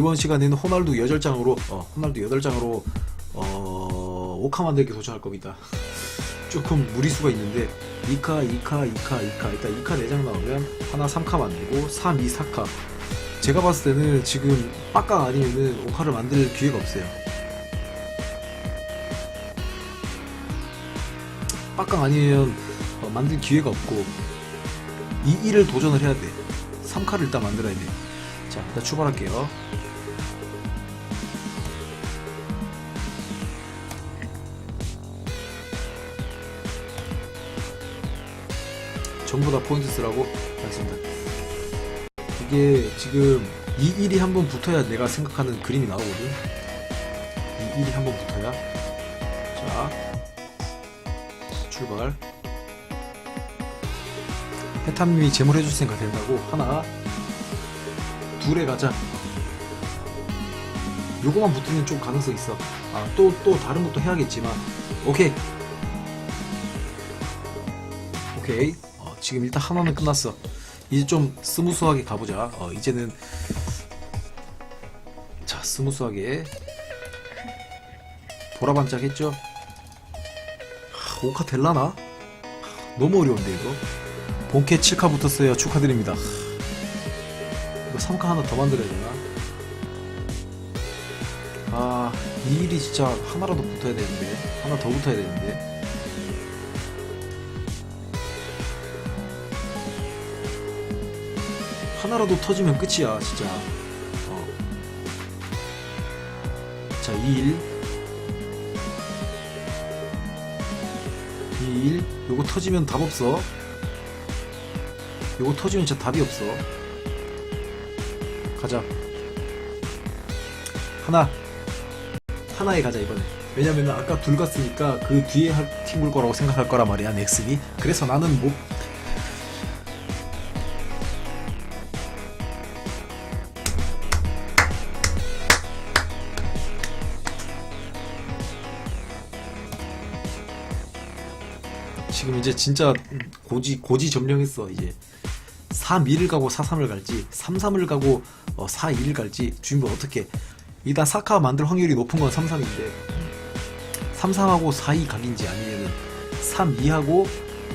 이번 시간에는 호날두 8장으로 어, 호날두 8장으로 어, 오카 만들기 도전할 겁니다. 조금 무리수가 있는데 2카, 2카, 2카, 2카 일단 2카 4장 나오면 하나 3카 만들고 3, 2, 4카 제가 봤을 때는 지금 빡강 아니면은 오카를 만들 기회가 없어요. 빡강 아니면 어, 만들 기회가 없고 2, 1을 도전을 해야 돼. 3카를 일단 만들어야 돼. 자, 일단 출발할게요. 전부 다 포인트 쓰라고 했습니다. 이게 지금 이 1이 한번 붙어야 내가 생각하는 그림이 나오거든. 이 1이 한번 붙어야. 자, 출발. 해탐님이 제물 해줄 생각 된다고 하나, 둘에 가자. 요거만 붙으면 좀 가능성 있어. 아, 또, 또 다른 것도 해야겠지만. 오케이. 오케이. 어, 지금 일단 하나는 끝났어. 이제 좀 스무스하게 가보자. 어, 이제는. 자, 스무스하게. 보라반짝 했죠? 하, 오카 될라나? 하, 너무 어려운데, 이거. 본캐 7카 붙었어요. 축하드립니다. 하, 이거 3카 하나 더 만들어야 되나? 아, 이 일이 진짜 하나라도 붙어야 되는데. 하나 더 붙어야 되는데. 하나라도 터지면 끝이야, 진짜. 어. 자, 2일. 2일. 요거 터지면 답 없어. 요거 터지면 진짜 답이 없어. 가자. 하나. 하나에 가자, 이번에. 왜냐면 아까 둘 갔으니까 그 뒤에 할팀볼 거라고 생각할 거란 말이야, 넥슨이. 그래서 나는 뭐, 지금 이제 진짜 고지 고지 점령했어 이제 3-2를 가고 4-3을 갈지 3-3을 가고 어, 4-2를 갈지 주인분 어떻게 일단 사카 만들 확률이 높은 건 3-3인데 3-3하고 4-2 각인지 아니면은 3-2하고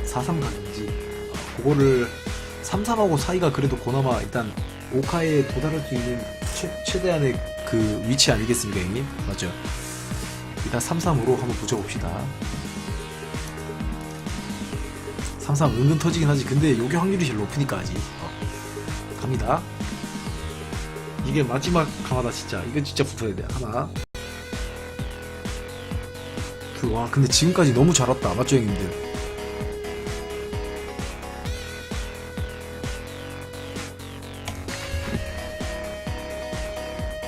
4-3 각인지 어, 그거를 3-3하고 4-2가 그래도 그나마 일단 5카에 도달할 수 있는 최, 최대한의 그 위치 아니겠습니까 형님? 맞죠? 일단 3-3으로 한번 붙여봅시다 3-3 은근 터지긴 하지. 근데 요게 확률이 제일 높으니까 아직. 어. 갑니다. 이게 마지막 강하다 진짜. 이거 진짜 붙어야 돼. 하나. 둘와 근데 지금까지 너무 잘 왔다. 맞죠 형님들?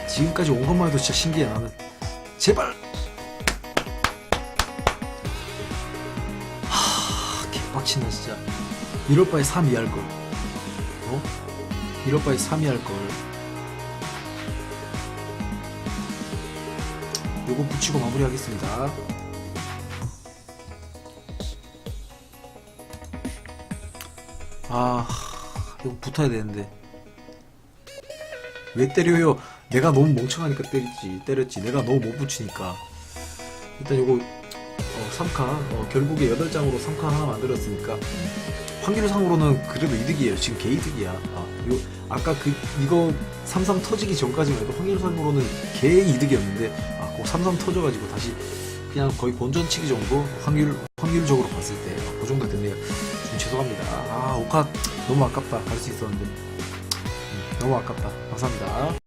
지금까지 온 것만 해도 진짜 신기해 나는. 제발 빡치네 진짜. 이럴 바에 3위 할걸. 어? 이럴 바에 3위 할걸. 요거 붙이고 마무리하겠습니다. 아 이거 붙어야 되는데. 왜 때려요? 내가 너무 멍청하니까 때렸지 때렸지. 내가 너무 못 붙이니까. 일단 요거 어, 3카. 어, 결국에 8장으로 3카 하나 만들었으니까 확률상으로는 그래도 이득이에요. 지금 개이득이야. 아, 요, 아까 그 이거 33 터지기 전까지만 해도 확률상으로는 개이득이었는데 아, 그33 터져가지고 다시 그냥 거의 본전치기 정도 확률 확률적으로 봤을 때 그 정도 됐네요. 좀 죄송합니다. 아 오카 너무 아깝다. 갈 수 있었는데. 음, 너무 아깝다. 감사합니다